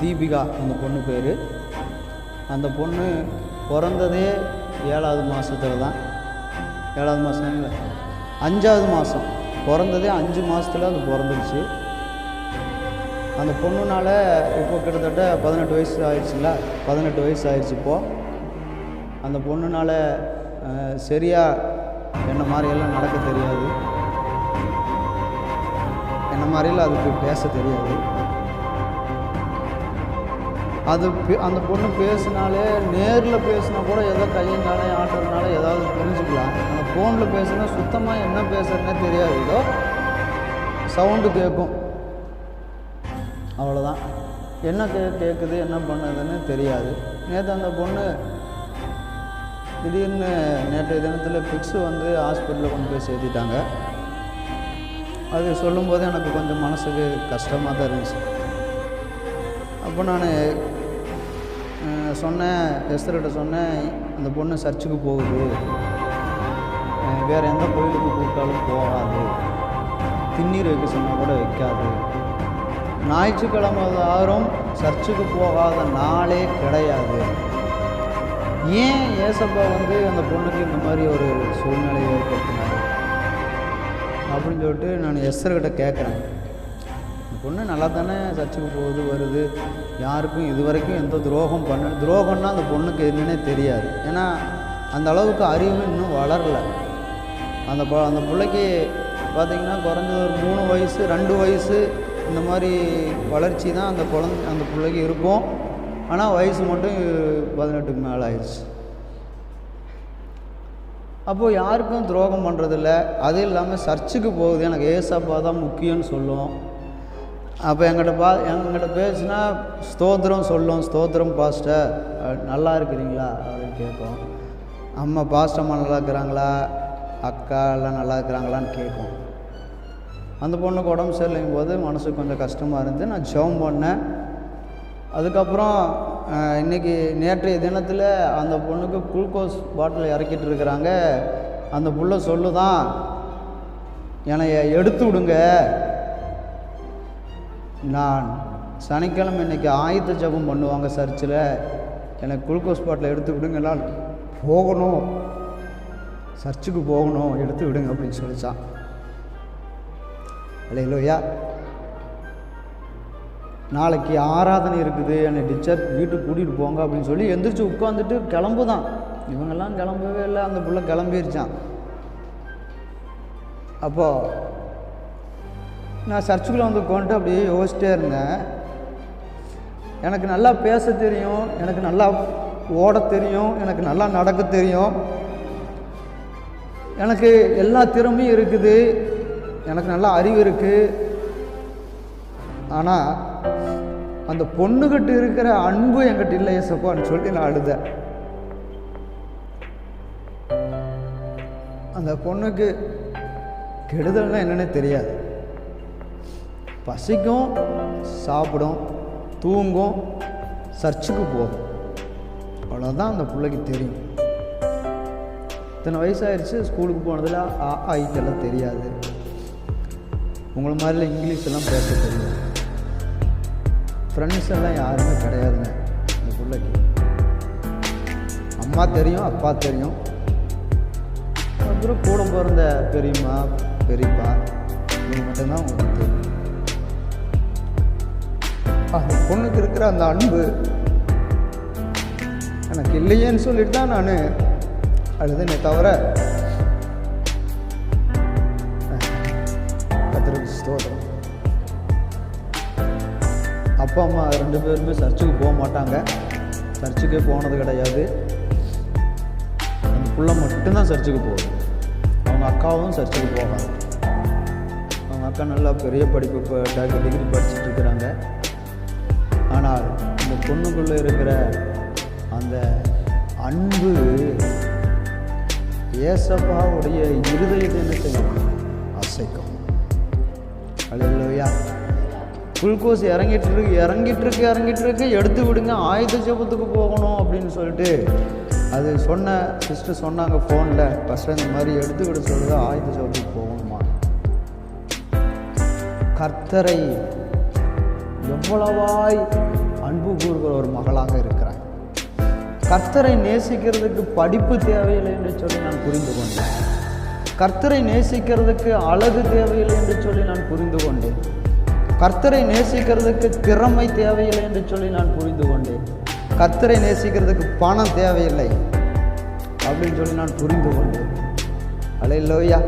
தீபிகா அந்த பொண்ணு பேர். அந்த பொண்ணு பிறந்ததே ஏழாவது மாதத்துல தான். ஏழாவது மாதம் இல்லை அஞ்சாவது மாதம் பிறந்ததே அஞ்சு மாதத்துல அது பிறந்துருச்சு. அந்த பொண்ணுனால் இப்போ கிட்டத்தட்ட பதினெட்டு வயசு ஆயிடுச்சுல பதினெட்டு வயசு ஆயிடுச்சு இப்போது அந்த பொண்ணுனால் சரியாக என்ன மாதிரியெல்லாம் நடக்க தெரியாது. என்ன மாதிரியெல்லாம் அதுக்கு பேச தெரியாது. அது பே- அந்த பொண்ணு பேசினாலே நேரில் பேசினா கூட ஏதோ கையும் காலையும் ஆட்டுறதுனால ஏதாவது தெரிஞ்சுக்கலாம் அந்த ஃபோனில் பேசினா சுத்தமாக என்ன பேசுறதுனே தெரியாது. ஏதோ சவுண்டு கேட்கும் அவ்வளோதான் என்ன கே கேட்குது என்ன பண்ணுதுன்னு தெரியாது. நேற்று அந்த பொண்ணு திடீர்னு நேற்றைய தினத்தில் ஃபிக்ஸு வந்து ஹாஸ்பிட்டலில் கொண்டு போய் சேர்த்திட்டாங்க. அது சொல்லும்போது எனக்கு கொஞ்சம் மனசுக்கு கஷ்டமாக தான் இருந்துச்சு. அப்போ நான் சொன்னேன் எஸ்தர்கிட்ட சொன்னேன் அந்த பொண்ணு சர்ச்சுக்கு போகுது. வேறு எந்த கோயிலுக்கு கூப்பிட்டாலும் போகாது. திண்ணீர் வைக்க சொன்னால் கூட வைக்காது. ஞாயிற்றுக்கிழமை யாரும் சர்ச்சுக்கு போகாத நாளே கிடையாது. ஏன் ஏசப்பா வந்து அந்த பொண்ணுக்கு இந்த மாதிரி ஒரு சூழ்நிலையை ஏற்படுத்தினார்? அப்படின்னு சொல்லிட்டு நான் எஸ்தர்கிட்ட கேட்குறேன் பொண்ணு நல்லா தானே சர்ச்சுக்கு போகுது வருது. யாருக்கும் இது வரைக்கும் எந்த துரோகம் பண்ண துரோகம்னா அந்த பொண்ணுக்கு என்னன்னே தெரியாது. ஏன்னா அந்த அளவுக்கு அறிவு இன்னும் வளரல. அந்த ப அந்த பிள்ளைக்கு பார்த்திங்கன்னா குறைஞ்சது ஒரு மூணு வயசு ரெண்டு வயசு இந்த மாதிரி வளர்ச்சி தான் அந்த குழந்தை அந்த பிள்ளைக்கு இருக்கும். ஆனால் வயசு மட்டும் பதினெட்டுக்கு மேலே ஆயிடுச்சு. அப்போது யாருக்கும் துரோகம் பண்ணுறதில்ல அது இல்லாமல் சர்ச்சுக்கு போகுது. எனக்கு ஏசப்பா தான் முக்கியம்னு சொல்லும். அப்போ எங்கிட்ட பா எங்கிட்ட பேசுனா ஸ்தோத்திரம் சொல்லும் ஸ்தோத்திரம் பாஸ்டர். நல்லா இருக்கிறீங்களா? அப்படின்னு கேட்கும் அம்மா பாஸ்டம்மா நல்லா இருக்கிறாங்களா? அக்கா எல்லாம் நல்லா இருக்கிறாங்களான்னு கேட்கும் அந்த பொண்ணுக்கு உடம்பு சரியில்லைங்கும் போது மனசுக்கு கொஞ்சம் கஷ்டமாக இருந்து நான் ஜெபம் பண்ணேன். அதுக்கப்புறம் இன்றைக்கி இன்னைக்கு நேற்றைய தினத்தில் அந்த பொண்ணுக்கு குளுக்கோஸ் பாட்டில் இறக்கிட்டு இருக்கிறாங்க. அந்த புள்ள சொல்லுதான் என்னை எடுத்து விடுங்க. நான் சனிக்கிழமை இன்னைக்கு ஆயத்த ஜெபம் பண்ணுவாங்க சர்ச்சில். எனக்கு குளுக்கோஸ் பாட்டில் எடுத்து விடுங்க நான் போகணும். சர்ச்சுக்கு போகணும் எடுத்து விடுங்க அப்படின்னு சொல்லிச்சான். இல்லையா நாளைக்கு ஆராதனை இருக்குது என்னை டிச்சர் வீட்டுக்கு கூட்டிகிட்டு போங்க அப்படின்னு சொல்லி எந்திரிச்சு உட்காந்துட்டு கிளம்புதான். இவங்கெல்லாம் கிளம்பவே இல்லை அந்த பிள்ளை கிளம்பிருச்சான். அப்போது நான் சர்ச்சுக்குள்ளே வந்து கொண்டு அப்படியே யோசிச்சிட்டே இருந்தேன். எனக்கு நல்லா பேச தெரியும் எனக்கு நல்லா ஓட தெரியும் எனக்கு நல்லா நடக்க தெரியும். எனக்கு எல்லா திறமையும் இருக்குது எனக்கு நல்லா அறிவு இருக்குது ஆனால் அந்த பொண்ணுக்கிட்ட இருக்கிற அன்பு என்கிட்ட இல்லை ஏசப்பான்னு சொல்லிட்டு நான் அழுதேன். அந்த பொண்ணுக்கு கெடுதல்னா என்னன்னே தெரியாது. பசிக்கும் சாப்பிடும் தூங்கும் சர்ச்சுக்கு போகும். அவ்வளோதான் அந்த பிள்ளைக்கு தெரியும். இத்தனை வயசாகிடுச்சு ஸ்கூலுக்கு போனதில் ஆ ஆய்க்கெல்லாம் தெரியாது. உங்களை மாதிரிலாம் இங்கிலீஷ் எல்லாம் பேச தெரியும் ஃப்ரெண்ட்ஸ் எல்லாம் யாருமே கிடையாதுங்க அந்த பிள்ளைக்கு. அம்மா தெரியும் அப்பா தெரியும். அப்புறம் கூட பிறந்த பெரியம்மா பெரியப்பா இவங்க மட்டும்தான் உங்களுக்கு தெரியும். அந்த பொண்ணுக்கு இருக்கிற அந்த அன்பு எனக்கு இல்லையேன்னு சொல்லிட்டு தான் நான் அழுதுனே தவிர கத்திரிக்கு ஸ்தோத்திரம். அப்பா அம்மா ரெண்டு பேருமே சர்ச்சுக்கு போக மாட்டாங்க. சர்ச்சுக்கே போனது கிடையாது. அந்த புள்ள மட்டும்தான் சர்ச்சுக்கு போகுது. அவங்க அக்காவும் சர்ச்சுக்கு போவாங்க அவங்க அக்கா நல்லா பெரிய படிப்பு இப்போ டிகிரி படிச்சுட்டு இருக்கிறாங்க. ஆனால் இந்த பொண்ணுக்குள்ளே இருக்கிற அந்த அன்பு ஏசப்பாவுடைய இருதயத்தை என்ன செய்யும்? அசைக்கும். அல்லையா குளுக்கோஸ் இறங்கிட்டு இருக்கு இறங்கிட்டு இருக்கு இறங்கிட்டு இருக்கு எடுத்து விடுங்க ஆயுத ஜபத்துக்கு போகணும் அப்படின்னு சொல்லிட்டு அது சொன்ன சிஸ்டர் சொன்னாங்க ஃபோனில் ஃபஸ்ட்டு இந்த மாதிரி எடுத்து விட சொல்லுது ஆயுத ஜபத்துக்கு போகணுமா? கர்த்தரை எவ்வளவாய் அன்பு கூறுகிற ஒரு மகளாக இருக்கிறாய். கர்த்தரை நேசிக்கிறதுக்கு படிப்பு தேவையில்லை என்று சொல்லி நான் புரிந்து கொண்டேன். கர்த்தரை நேசிக்கிறதுக்கு அழகு தேவையில்லை என்று சொல்லி நான் புரிந்து கொண்டேன். கர்த்தரை நேசிக்கிறதுக்கு திறமை தேவையில்லை என்று சொல்லி நான் புரிந்து கொண்டேன். கர்த்தரை நேசிக்கிறதுக்கு பணம் தேவையில்லை அப்படின்னு சொல்லி நான் புரிந்து கொண்டேன். அலையிலோயா